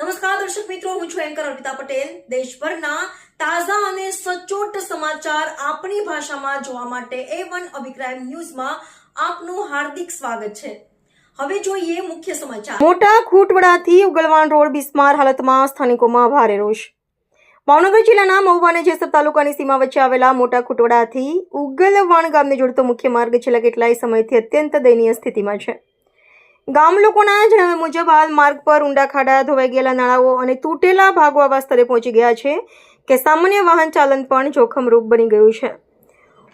નમસ્કાર, દર્શક મિત્રો, હું છું એન્કર અર્પિતા પટેલ. દેશભરના તાજા અને સચોટ સમાચાર આપણી ભાષામાં જોવા માટે એ વન અભિપ્રાય ન્યૂઝમાં આપનું હાર્દિક સ્વાગત છે. હવે જોઈએ મુખ્ય સમાચાર. મોટા ખૂટવડાથી ઉગલવાન રોડ બિસ્માર હાલતમાં સ્થાનિકોમાં ભારે રોષ. ભાવનગર જિલ્લાના મહુવા અને જેસર તાલુકાની સીમા વચ્ચે આવેલા મોટા ખૂટવડાથી ઉગલવાણ ગામને જોડતો મુખ્ય માર્ગ છેલ્લા કેટલાય સમયથી અત્યંત દયનીય સ્થિતિમાં છે. ગામ લોકોના જણાવ્યા મુજબ હાલ માર્ગ પર ઊંડા ખાડા ધોવાઈ ગયેલા નાળાઓ અને તૂટેલા ભાગો આવા સ્તરે પહોંચી ગયા છે કે સામાન્ય વાહન ચાલન પણ જોખમરૂપ બની ગયું છે.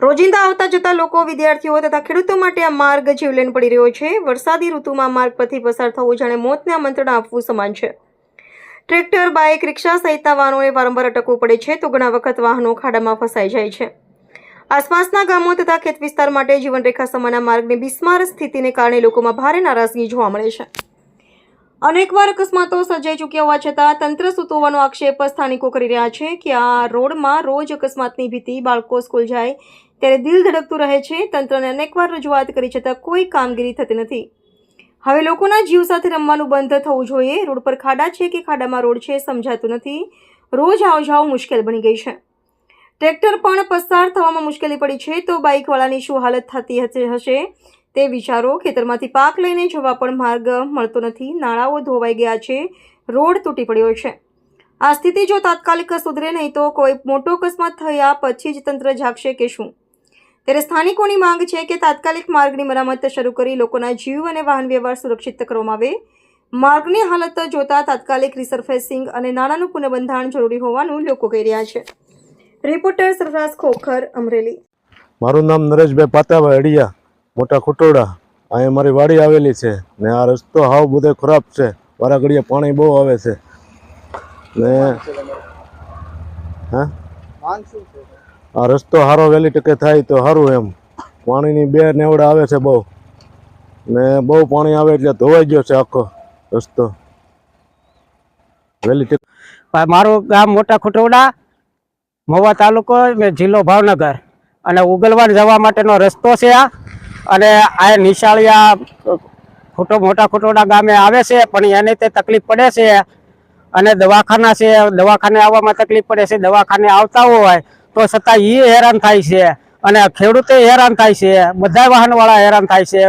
રોજિંદા આવતા જતા લોકો, વિદ્યાર્થીઓ તથા ખેડૂતો માટે આ માર્ગ જીવલેણ પડી રહ્યો છે. વરસાદી ઋતુમાં માર્ગ પરથી પસાર થવું જાણે મોતને આમંત્રણ આપવું સમાન છે. ટ્રેક્ટર, બાઇક, રિક્ષા સહિતના વાહનોને વારંવાર અટકવું પડે છે તો ઘણા વખત વાહનો ખાડામાં ફસાઈ જાય છે. આસપાસના ગામો તથા ખેત વિસ્તાર માટે જીવનરેખા સમાના માર્ગની બિસ્માર સ્થિતિને કારણે લોકોમાં ભારે નારાજગી જોવા મળે છે. અનેકવાર અકસ્માતો સર્જાઈ ચૂક્યા હોવા છતાં તંત્ર સૂતો હોવાનો આક્ષેપ સ્થાનિકો કરી રહ્યા છે કે આ રોડમાં રોજ અકસ્માતની ભીતિ, બાળકો સ્કૂલ જાય, ત્યારે દિલ ધડકતું રહે છે. તંત્રને અનેકવાર રજૂઆત કરી છતાં કોઈ કામગીરી થતી નથી. હવે લોકોના જીવ સાથે રમવાનું બંધ થવું જોઈએ. રોડ પર ખાડા છે કે ખાડામાં રોડ છે સમજાતું નથી. રોજ આવ જાવ મુશ્કેલ બની ગઈ છે. ટ્રેક્ટર પણ પસાર થવામાં મુશ્કેલી પડી છે તો બાઇકવાળાની શું હાલત થતી હશે તે વિચારો ખેતરમાંથી પાક લઈને જવા પણ માર્ગ મળતો નથી. નાળાઓ ધોવાઈ ગયા છે, રોડ તૂટી પડ્યો છે. આ સ્થિતિ જો તાત્કાલિક સુધરે નહીં તો કોઈ મોટો અકસ્માત થયા પછી જ તંત્ર જાગશે કે શું? ત્યારે સ્થાનિકોની માંગ છે કે તાત્કાલિક માર્ગની મરામત શરૂ કરી લોકોના જીવ અને વાહન વ્યવહાર સુરક્ષિત કરવામાં આવે. માર્ગની હાલત જોતા તાત્કાલિક રિસર્ફેસિંગ અને નાણાંનું પુનઃબંધાણ જરૂરી હોવાનું લોકો કહી રહ્યા છે. રિપોર્ટર સરફરાજ ખોખર અમરેલી મારું નામ નરેશભાઈ પાતાભાઈ અડિયા મોટા ખોટોડા. અહીંયા મારી વાડી આવેલી છે ને આ રસ્તો હાવ બધે ખરાબ છે. વારા ઘડીએ પાણી બહુ આવે છે. ને હા? આ રસ્તો સારો વહેલી ટકે થાય તો સારું એમ. પાણીની બે નેવડા આવે છે બહુ. ને બહુ પાણી આવે એટલે ધોવાઈ ગયો છે આખો રસ્તો. વહેલી ટકે મારું ગામ મોટા ખુટવડા મહુવા તાલુકો ને જિલ્લો ભાવનગર. અને ઉગલવાડ જવા માટેનો રસ્તો છે આ. અને આ નિશાળિયા ખોટો, મોટા ખોટોડા ગામે આવે છે, પણ એને તે તકલીફ પડે છે. અને દવાખાના છે, દવાખાને આવવામાં તકલીફ પડે છે. દવાખાને આવતા હોય તો છતાં એ હેરાન થાય છે. અને ખેડૂતે હેરાન થાય છે. બધા વાહનવાળા હેરાન થાય છે.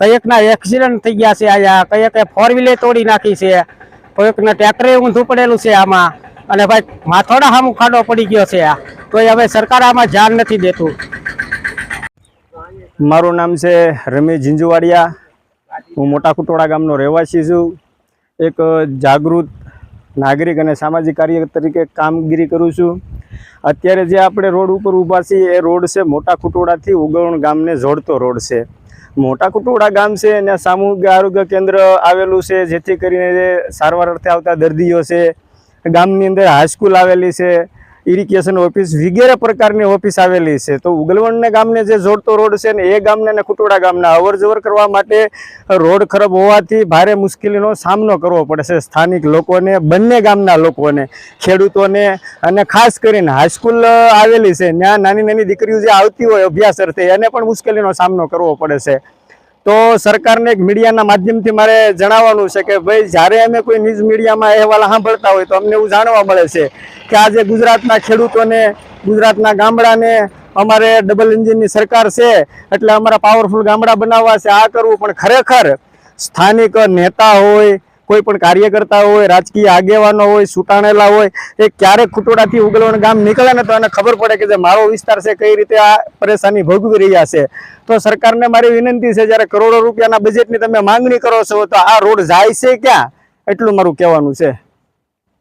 કંઈકના એક્સિડન્ટ થઈ ગયા છે અહીંયા. કયેકે ફોર વ્હીલે તોડી નાખી છે. કોઈકને ટ્રેક્ટરે ઊંધું પડેલું છે આમાં. અને ભાઈ, માથોડા સામું ખાડો પડી ગયો છે આ. તો હવે સરકાર આમાં ધ્યાન નથી દેતું. મારું નામ છે રમેશ ઝીંઝુવાડિયા. હું મોટા કુટોડા ગામનો રહેવાસી છું. એક જાગૃત નાગરિક અને સામાજિક કાર્ય તરીકે કામગીરી કરું છું. અત્યારે જે આપણે રોડ ઉપર ઊભા છીએ, એ રોડ છે મોટા કુટોડાથી ઉગવણ ગામને જોડતો રોડ છે. મોટા કુટોડા ગામ છે, અને સામૂહિક આરોગ્ય કેન્દ્ર આવેલું છે, જેથી કરીને સારવાર અર્થે આવતા દર્દીઓ છે ગામની અંદર હાઈસ્કૂલ આવેલી છે ઇરિગેશન ઓફિસ વગેરે પ્રકારની ઓફિસ આવેલી છે. તો ઉગલવણને ગામને જે જોડતો રોડ છે ને, એ ગામને અને ખુટોડા ગામના અવર જવર કરવા માટે રોડ ખરાબ હોવાથી ભારે મુશ્કેલીનો સામનો કરવો પડે છે સ્થાનિક લોકોને, બંને ગામના લોકોને, ખેડૂતોને અને ખાસ કરીને હાઈસ્કૂલ આવેલી છે, ત્યાં નાની નાની દીકરીઓ જે આવતી હોય અભ્યાસ અર્થે એને પણ મુશ્કેલીનો સામનો કરવો પડે છે. તો સરકારને એક મીડિયાના માધ્યમથી મારે જણાવવાનું છે કે ભાઈ, જ્યારે અમે કોઈ ન્યૂઝ મીડિયામાં અહેવાલ સાંભળતા હોય તો અમને એવું જાણવા મળે છે કે આજે ગુજરાતના ખેડૂતોને, ગુજરાતના ગામડાને અમારે ડબલ એન્જિનની સરકાર છે, એટલે અમારા પાવરફુલ ગામડા બનાવવા છે. આ કરવું પણ ખરેખર સ્થાનિક નેતા હોય કોઈ પણ કાર્યકર્તા હોય, રાજકીય આગેવાનો હોય સુટાણેલા હોય, એ ક્યારેક ખુટોડાથી ઉગલવણ ગામ નીકળે ને તો એને ખબર પડે કે જે મારો વિસ્તાર છે, કઈ રીતે આ પરેશાની ભોગવી રહ્યા છે. તો સરકારને મારી વિનંતી છે, જ્યારે કરોડો રૂપિયાના બજેટની તમે માંગણી કરો છો, તો આ રોડ જાય છે ક્યાં? એટલું મારું કહેવાનું છે.